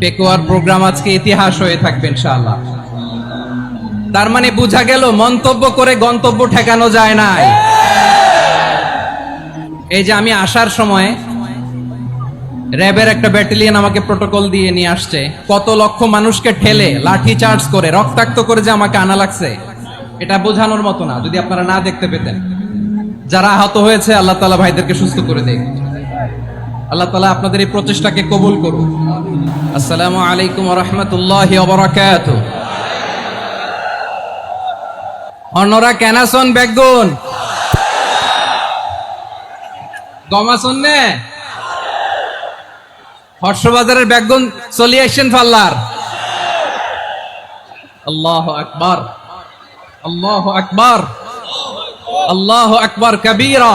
পেকুয়ার programme আজকে ইতিহাস হয়ে থাকবে, ইনশাআল্লাহ। তার মানে বোঝা গেল, মন্তব্য করে গন্তব্য ঠেকানো যায় না এই যে আমি আসার সময় র্যাবের একটা ব্যাটালিয়ন আমাকে প্রোটোকল দিয়ে নিয়ে আসছে, কত লক্ষ মানুষকে ঠেলে, লাঠি চার্জ করে, রক্তাক্ত করে যে আমাকে আনা লাগছে, এটা বোঝানোর মতো না, যদি আপনারা না দেখতে পেতেন। যারা আহত হয়েছে, আল্লাহ তালা ভাইদেরকে সুস্থ করে দেখ আল্লাহ তালা আপনাদের এই প্রচেষ্টাকে কবুল করুন। আসসালামু আলাইকুম রহমতুল্লাহ অবরাকাত অন্যরা কেনাসন বেগুন? গমাসন নে? হর্ষবাজারের বেগুন চলি আসছেন ফাল্লার। আল্লাহ আকবার। আল্লাহ আকবার। আল্লাহ আকবার কবিরা।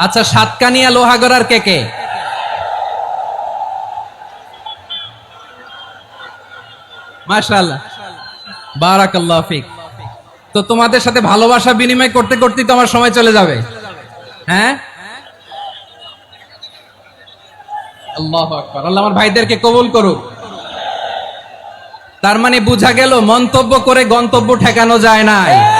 আচ্ছা সাতকানিয়া লোহাগড়ার কে কে? ফিক। তো তোমাদের সাথে ভালোবাসা বিনিময় করতে করতেই তো আমার সময় চলে যাবে। হ্যাঁ? আল্লাহ আল্লাহ আমার ভাইদেরকে কবুল করুক। তার মানে বোঝা গেল, মন্তব্য করে গন্তব্য ঠেকানো যায় নাই।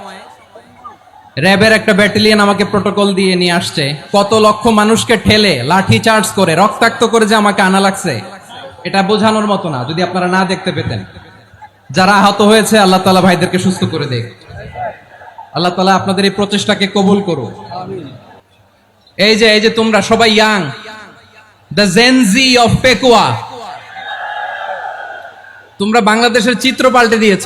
র্যাবের একটা ব্যাটালিয়ন আমাকে প্রোটোকল দিয়ে নিয়ে আসছে। কত লক্ষ মানুষকে ঠেলে, লাঠি চার্জ করে, রক্তাক্ত করে যে আমাকে আনা লাগছে। এটা বোঝানোর মতো না, যদি আপনারা না দেখতে পেতেন। যারা আহত হয়েছে, আল্লাহ তালা ভাইদেরকে সুস্থ করে দেখ। আল্লাহ তালা আপনাদের এই প্রচেষ্টাকে কবুল করুক। এই যে এই যে তোমরা সবাই young the Gen Z of Pekua তোমরা বাংলাদেশের চিত্র পাল্টে দিয়েছ।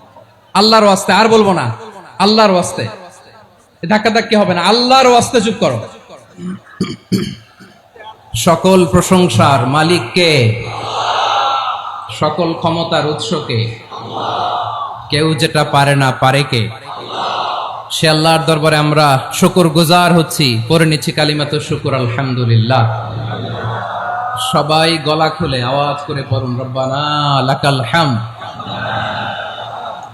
আল্লাহর ওয়াস্তে, আর বলব না, আল্লাহর ওয়াস্তে। ধাক্কা ধাক্কি হবে না, আল্লাহর ওয়াস্তে চুপ করো। সকল প্রশংসার মালিককে সকল ক্ষমতার উৎসকে কেউ যেটা পারে না পারে কে? সে আল্লাহর দরবারে আমরা শুকুর গুজার হচ্ছি পরে নিচ্ছি কালিমাত শুকুর, আলহামদুলিল্লাহ। সবাই গলা খুলে আওয়াজ করে পড়ুন, রব্বানা লাকাল হাম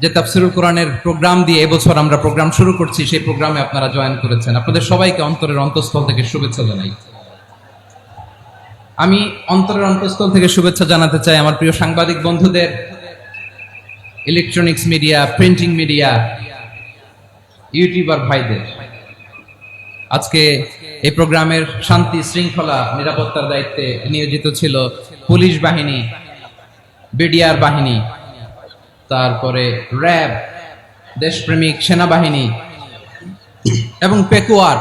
যে তাফসিরুল কোরআনের প্রোগ্রাম দিয়ে এবছর আমরা প্রোগ্রাম শুরু করছি, সেই প্রোগ্রামে আপনারা জয়েন করেছেন। আপনাদের সবাইকে অন্তরের অন্তঃস্থল থেকে শুভেচ্ছা জানাই। আমি অন্তরের অন্তঃস্থল থেকে শুভেচ্ছা জানাতে চাই আমার প্রিয় সাংবাদিক বন্ধুদের। Electronics media printing media YouTuber ভাইদের। আজকে এই প্রোগ্রামের শান্তি, শৃঙ্খলা, নিরাপত্তার দায়িত্বে নিয়োজিত ছিল পুলিশ বাহিনী বিডিআর বাহিনী। তারপরে র্যাব দেশপ্রেমিক সেনাবাহিনী এবং পেকুয়ার।